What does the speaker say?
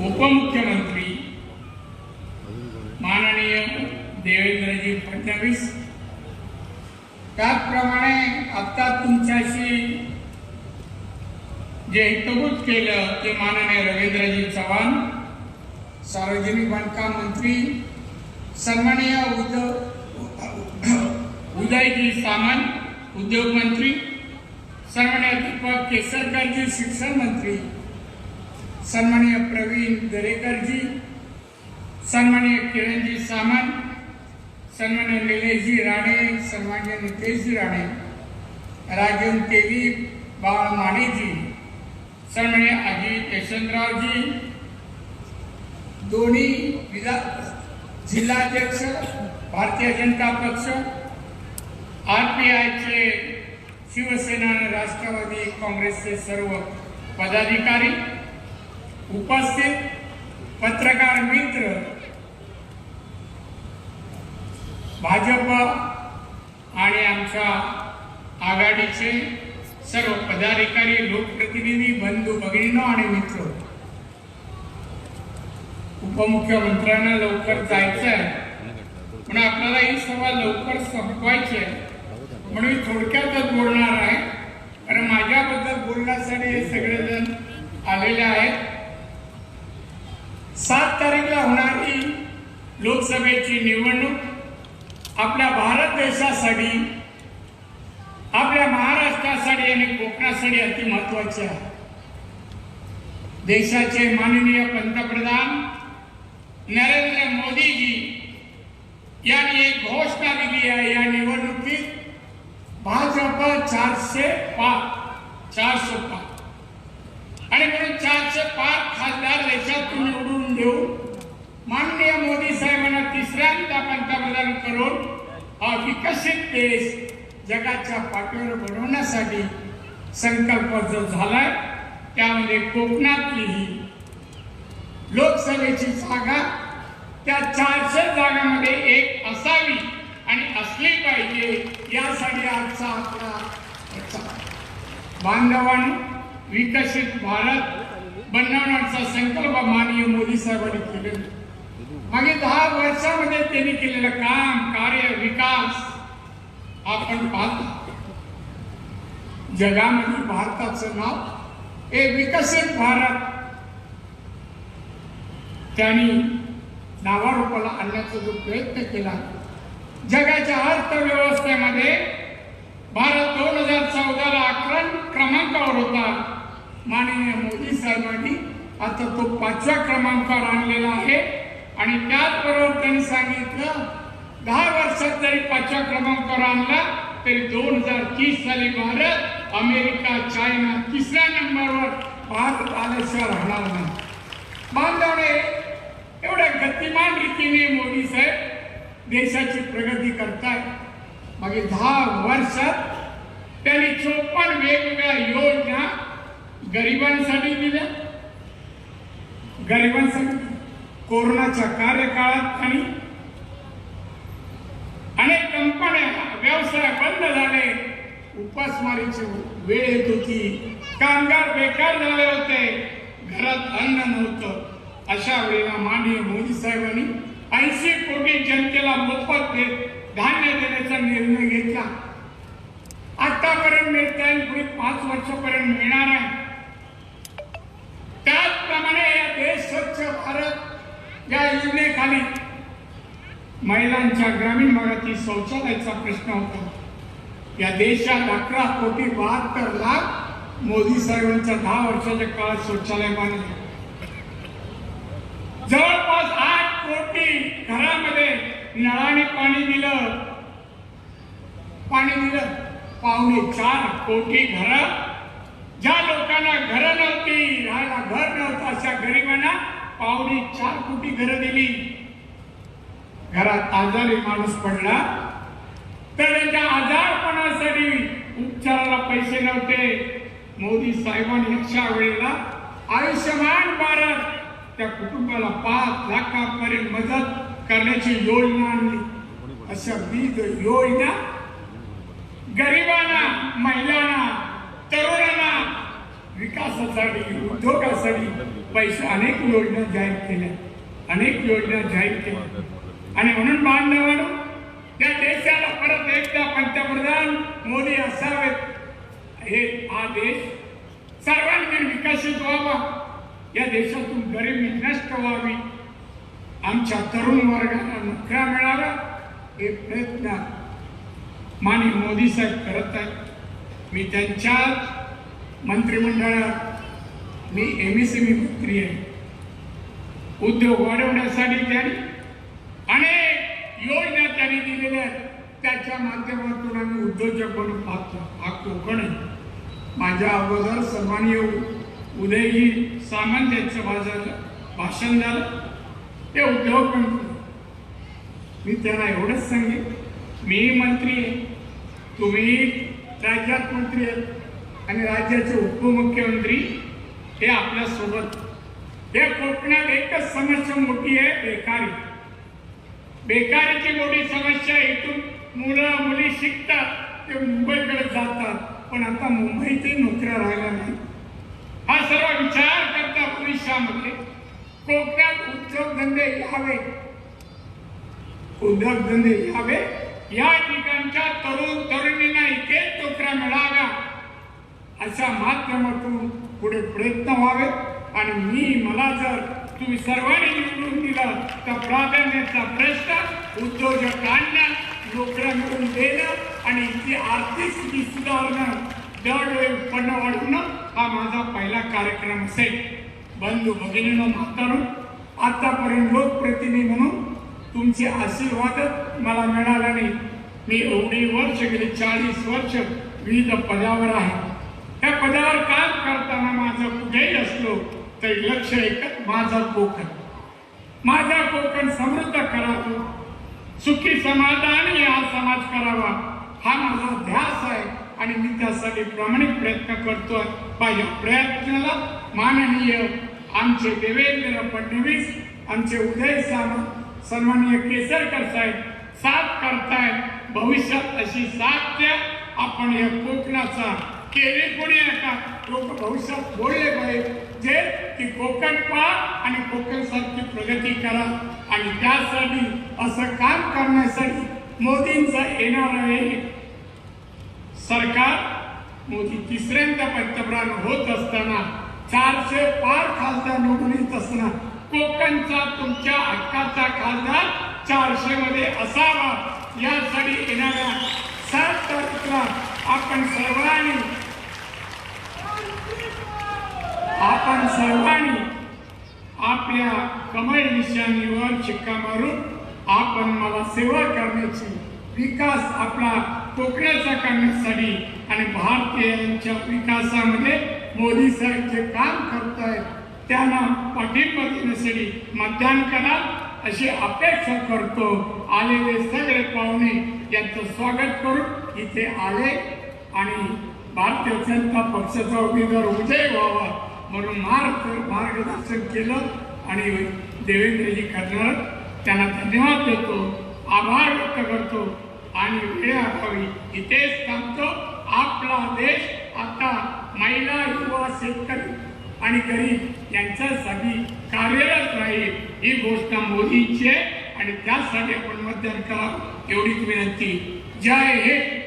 उपमुख्यमंत्री माननीय देवेंद्रजी फडणवीस. त्याचप्रमाणे आता तुमच्याशी जे हितगुज केलं ते माननीय रवींद्रजी चव्हाण सार्वजनिक बांधकाम मंत्री सन्माननीय उद्धव उदयजी सामंत उद्योग मंत्री सन्माननीय दीपक केसरकरजी शिक्षण मंत्री सन्माननीय प्रवीण दरेकरजी सन्माननीय किरणजी सामंत सन्माननीय निलेशजी राणे सन्माननीय नितेशजी राणे राजन तेली बाळ मानेजी सन्माननीय अजित यशवंतरावजी दोन्ही विधा जिल्हाध्यक्ष भारतीय जनता पक्ष आर पी आयचे शिवसेना आणि राष्ट्रवादी काँग्रेसचे सर्व पदाधिकारी उपस्थित पत्रकार मित्र भाजप आणि आमच्या आघाडीचे सर्व पदाधिकारी लोकप्रतिनिधी बंधू भगिनींनो आणि मित्र. उपमुख्यमंत्र्यांना लवकर जायचं आहे. पण आपल्याला ही सभा लवकर संपवायची आहे. म्हणून मी थोडक्यातच बोलणार आहे. कारण माझ्याबद्दल बोलण्यासाठी हे सगळेजण आलेले आहेत सात तारीखला होणारी लोकसभेची निवडणूक आपल्या भारत देशासाठी आपल्या महाराष्ट्रासाठी आणि कोकणासाठी अति महत्वाची आहे. देशाचे माननीय पंतप्रधान नरेंद्र मोदीजी यांनी एक घोषणा दिली आहे या निवडणुकीत भाजप चारशे पाच चारशे पाच. आणि म्हणून चारशे पाच खासदार देशातून निवडून देऊ माननीय मोदी साहेबांना तिसऱ्यांदा पंतप्रधान करून हा विकसित देश जगाच्या पाठीवर बनवण्यासाठी संकल्प जो झालाय त्यामध्ये कोकणातली ही लोकसभेची जागा त्या चारशे जागांमध्ये एक असावी आणि असली पाहिजे यासाठी आजचा आपला प्रचार. विकसित भारत बनवण्याचा संकल्प माननीय मोदी साहेबांनी केलेला मागे दहा वर्षामध्ये त्यांनी केलेलं काम कार्य विकास आपण पाहतो. जगामध्ये भारताचं नाव हे विकसित भारत. त्यांनी नावारूपाला आणण्याचा जो प्रयत्न केला जगाच्या अर्थव्यवस्थेमध्ये भारत दोन हजार चौदाला अकरा क्रमांकावर होता. माननीय मोदी साहेबांनी आता तो पाचव्या क्रमांकावर आणलेला आहे. आणि त्याचबरोबर त्यांनी सांगितलं दहा वर्षात जरी पाचव्या क्रमांकावर आणला तरी दोन हजार तीस साली भारत अमेरिका चायना तिसऱ्या नंबरवर भारत आल्याशिवाय राहणार नाही. बांधवणे एवढ्या गतिमान रीतीने मोदी साहेब देशाची प्रगती करतायत मागे दहा वर्षात त्यांनी चोपन्न वेगवेगळ्या योजना गरिबांसाठी दिल्या. गरिबांसाठी कोरोनाच्या कार्यकाळात आणि अनेक कंपन्या व्यवसाय बंद झाले. उपासमारीची वेळ येत होती. कामगार बेकार झाले होते. घरात अन्न नव्हतं. अशा वेळेला माननीय मोदी साहेबांनी ऐंशी कोटी जनतेला मोफत देत धान्य देण्याचा निर्णय घेतला. आतापर्यंत मिळता येईल पुढे पाच वर्षापर्यंत मिळणार आहे त्याचप्रमाणे या देश स्वच्छ त्या योजनेखाली महिलांच्या ग्रामीण भागातील शौचालयाचा प्रश्न होता. या देशात अकरा कोटी बहात्तर लाख मोदी साहेबांच्या दहा वर्षाच्या काळात शौचालय बांधले. जवळपास आठ कोटी घरामध्ये नळाने पाणी दिलं. पाणी दिलं. पावणे चार कोटी घर. ज्या लोकांना घर नव्हती राहायला घर नव्हतं अशा गरिबांना पावणे चार कोटी घरं दिली घरात आजारी माणूस पडला. तर त्यांच्या आजारपणासाठी उपचाराला पैसे नव्हते. मोदी साहेबांनी अशा वेळेला आयुष्यमान भारत. त्या कुटुंबाला पाच लाखापर्यंत मदत करण्याची योजना आणली. अशा विविध योजना गरिबांना महिलांना तरुणांना विकासासाठी उद्योगासाठी पैसे अनेक योजना जाहीर केल्या. अनेक योजना जाहीर केल्या. आणि म्हणून बांधवांनो त्या देशाला परत एकदा पंतप्रधान मोदी असावेत हे हा देश सर्वांगीण विकसित व्हावा. या देशातून गरिबी नष्ट व्हावी. आमच्या तरुण वर्गाला नोकऱ्या मिळाव्या. हे प्रयत्न माननीय मोदी साहेब करत आहेत. मी त्यांच्या मंत्रिमंडळात मी एम एस एम मंत्री आहे. उद्योग वाढवण्यासाठी त्यांनी अनेक योजना त्यांनी दिलेल्या आहेत. त्याच्या माध्यमातून आम्ही उद्योजक म्हणून पाहतो हा कोकण आहे? माझ्या अगोदर सन्माननीय उदयजी सामंत यांचं माझं भाषण झालं. ते उद्योग मंत्री. मी त्यांना एवढंच सांगेन. मी मंत्री आहे. तुम्ही राज्यात मंत्री आहेत. आणि राज्याचे उपमुख्यमंत्री हे आपल्यासोबत. हे कोकणात एकच समस्या मोठी आहे बेकारी. बेकारीची मोठी समस्या इथून मुलं मुली शिकतात. ते मुंबईकडे जातात. पण आता मुंबईतही नोकऱ्या राहिल्या नाही हा सर्व विचार करता भविष्यामध्ये कोकणात उद्योगधंदे यावे. उद्योगधंदे यावे. या ठिकाणच्या तरुण तरुणींना इथेच नोकऱ्या मिळाव्या अशा माध्यमातून पुढे प्रयत्न व्हावे. आणि मी मला जर तुम्ही सर्वांनी निवडून दिलं तर प्राधान्याचा प्रश्न उद्योजकांना नोकऱ्या मिळून देणं आणि इथली आर्थिक स्थिती सुधारणं दरवेळी उत्पन्न वाढवणं हा माझा पहिला कार्यक्रम असेल. बंधू भगिनीनं म्हातारून आतापर्यंत लोकप्रतिनिधी म्हणून तुमचे आशीर्वाद मला मिळाला नाही मी एवढी वर्ष गेली चाळीस वर्ष विविध पदावर आहे. त्या पदावर काम करताना माझं कुठेही असलो तरी लक्ष एकच माझा कोकण माझा कोकण समृद्ध करावं. सुखी समाधानी हा समाज करावा. हा माझा ध्यास आहे आणि मी त्यासाठी प्रामाणिक प्रयत्न करतोय. माझ्या प्रयत्नाला माननीय आमचे देवेंद्र फडणवीस आमचे उदय सामंत सन्माननीय केसरकर साहेब साथ करतायत. भविष्यात अशी साथ द्या. आपण या कोकणाचा केले कोणी आता? लोक भविष्यात बोलले पाहिजे. जे की कोकण पहा आणि कोकण सारखी प्रगती करा. आणि त्यासाठी असं काम करण्यासाठी मोदींचा येणार आहे. सरकार मोदी तिसऱ्यांदा पंतप्रधान होत असताना चारशे पार खासदार निवडून येत असताना कोकणचा तुमच्या हक्काचा खासदार चारशे मध्ये असावा. यासाठी येणाऱ्या सात तारखेला आपण सर्वांनी आपण सर्वांनी आपल्या कमळ निशाणीवर शिक्का मारून आपण मला सेवा करण्याची विकास आपला कोकणाचा करण्यासाठी आणि भारतीयांच्या विकासामध्ये मोदी साहेब जे काम करतायत त्यांना पाठिंबा देण्यासाठी मतदान करा अशी अपेक्षा करतो. आलेले सगळे पाहुणे यांचं स्वागत करून इथे आले आणि भारतीय जनता पक्षाचा उमेदवार उदय व्हावा. म्हणून मार्ग मार्गदर्शन केलं आणि देवेंद्रजी करणार. त्यांना धन्यवाद देतो आभार व्यक्त करतो आणि वेळाभावी इथेच थांबतो. आपला देश आता महिला युवा शेतकरी आणि गरीब यांच्यासाठी कार्यरत राहील. ही गोष्ट मोदींची आहे आणि त्यासाठी आपण मतदान करा एवढीच विनंती. जय हिंद.